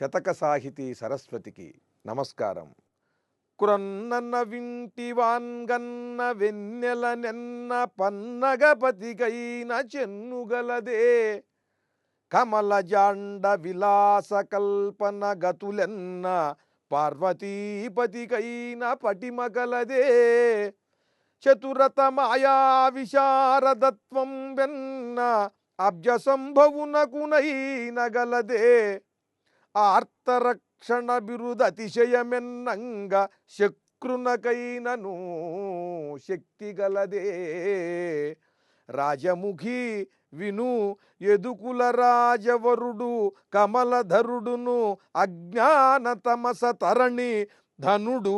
శతక సాహితీ సరస్వతికి నమస్కారం. కురన్నన్న వింటివాన్గన్న వెన్నెల నెన్న పన్నగపతికైన చెన్నుగలదే. కమలజాండ విలాస కల్పన గతులెన్న పార్వతీపతికైన పటిమగలదే. చతురత మాయా విశారదత్వం వెన్న అబ్జ సంభవునకునైన గలదే. ఆర్తరక్షణ బిరుద అతిశయమెన్నంగ శక్రునకైనను శక్తి గలదే రాజముఖి విను ఎదుకుల రాజవరుడు కమలధరుడును అజ్ఞానతమస తరణి ధనుడు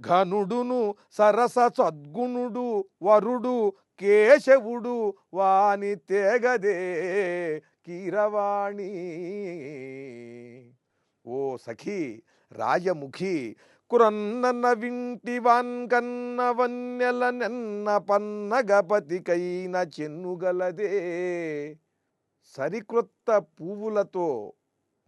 ఘనుడును సరస సద్గుణుడు వరుడు కేశవుడు వాని తేగదే కీరవాణి. ఓ సఖీ రాజముఖి కురన్నన్న వింటివాన్ కన్న వన్యల నెన్న పన్నగపతికైన చెన్నుగలదే. సరికృత్త పువ్వులతో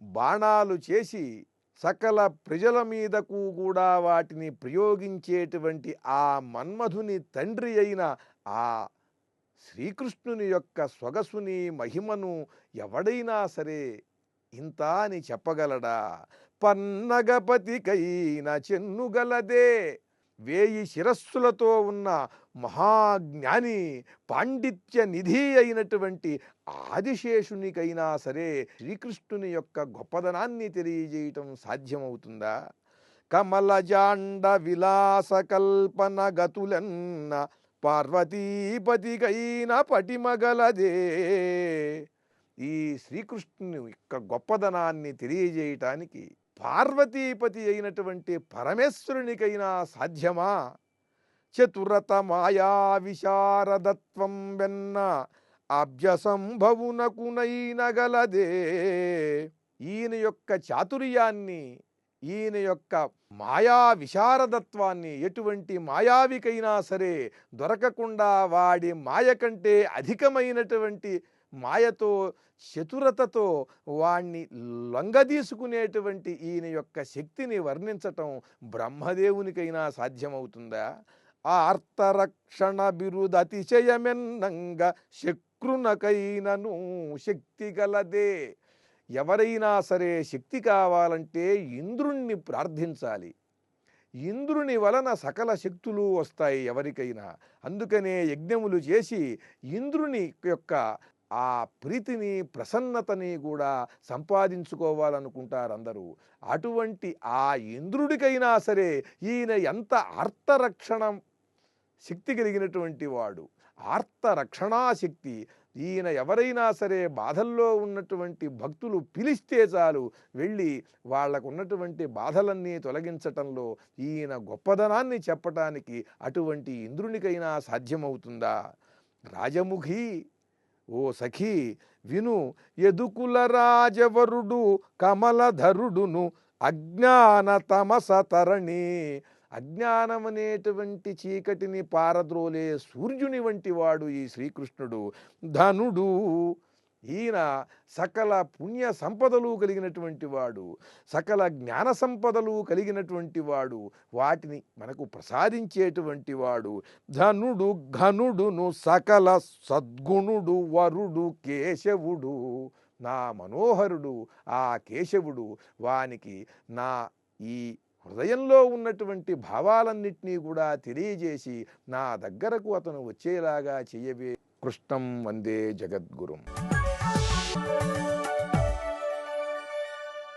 బాణాలు చేసి సకల ప్రజల మీదకు కూడా వాటిని ప్రయోగించేటువంటి ఆ మన్మధుని తండ్రి అయిన ఆ శ్రీకృష్ణుని యొక్క సొగసుని మహిమను ఎవడైనా సరే ఇంత అని చెప్పగలడా? పన్నగపతికైన చెన్నుగలదే. వేయి శిరస్సులతో ఉన్న మహాజ్ఞాని పాండిత్య నిధి అయినటువంటి ఆదిశేషునికైనా సరే శ్రీకృష్ణుని యొక్క గొప్పదనాన్ని తెలియజేయటం సాధ్యమవుతుందా? కమలజాండ విలాస కల్పన గతులన్న పార్వతీపతికైన పటిమగలదే. ఈ శ్రీకృష్ణుని యొక్క గొప్పదనాన్ని తెలియజేయటానికి పార్వతీపతి అయినటువంటి పరమేశ్వరునికైనా సాధ్యమా? చతురత మాయా విశారదత్వం వెన్న అభ్యసంభవునకునైన గలదే ఈయన యొక్క చాతుర్యాన్ని ఈయన యొక్క మాయా విశారదత్వాన్ని ఎటువంటి మాయావికైనా సరే దొరకకుండా వాడి మాయ కంటే అధికమైనటువంటి మాయతో చతురతతో వాణ్ణి లొంగదీసుకునేటువంటి ఈయన యొక్క శక్తిని వర్ణించటం బ్రహ్మదేవునికైనా సాధ్యమవుతుందా? ఆ అర్థరక్షణ బిరుద అతిశయమెన్నంగ శక్రునకైనను శక్తి గలదే. ఎవరైనా సరే శక్తి కావాలంటే ఇంద్రుణ్ణి ప్రార్థించాలి. ఇంద్రుని వలన సకల శక్తులు వస్తాయి ఎవరికైనా. అందుకనే యజ్ఞములు చేసి ఇంద్రుని యొక్క ఆ ప్రీతిని ప్రసన్నతని కూడా సంపాదించుకోవాలనుకుంటారు అందరూ అటువంటి ఆ ఇంద్రుడికైనా సరే ఈయన ఎంత ఆర్తరక్షణ శక్తి కలిగినటువంటి వాడు. ఆర్తరక్షణాశక్తి ఈయన ఎవరైనా సరే బాధల్లో ఉన్నటువంటి భక్తులు పిలిస్తే చాలు వెళ్ళి వాళ్ళకు ఉన్నటువంటి బాధలన్నీ తొలగించటంలో ఈయన గొప్పదనాన్ని చెప్పటానికి అటువంటి ఇంద్రునికైనా సాధ్యమవుతుందా? రాజముఖి ఓ సఖీ విను ఎదుకుల రాజవరుడు కమలధరుడును అజ్ఞాన తమస తరణి. అజ్ఞానమనేటువంటి చీకటిని పారద్రోలే సూర్యుని వంటి వాడు ఈ శ్రీకృష్ణుడు. ధనుడు ఈయన సకల పుణ్య సంపదలు కలిగినటువంటి వాడు సకల జ్ఞాన సంపదలు కలిగినటువంటి వాడు వాటిని మనకు ప్రసాదించేటువంటి వాడు. ధనుడు ఘనుడును సకల సద్గుణుడు వరుడు కేశవుడు నా మనోహరుడు ఆ కేశవుడు వానికి నా ఈ హృదయంలో ఉన్నటువంటి భావాలన్నింటినీ కూడా తెలియజేసి నా దగ్గరకు అతను వచ్చేలాగా చేయవే. కృష్ణం వందే జగద్గురుం. Música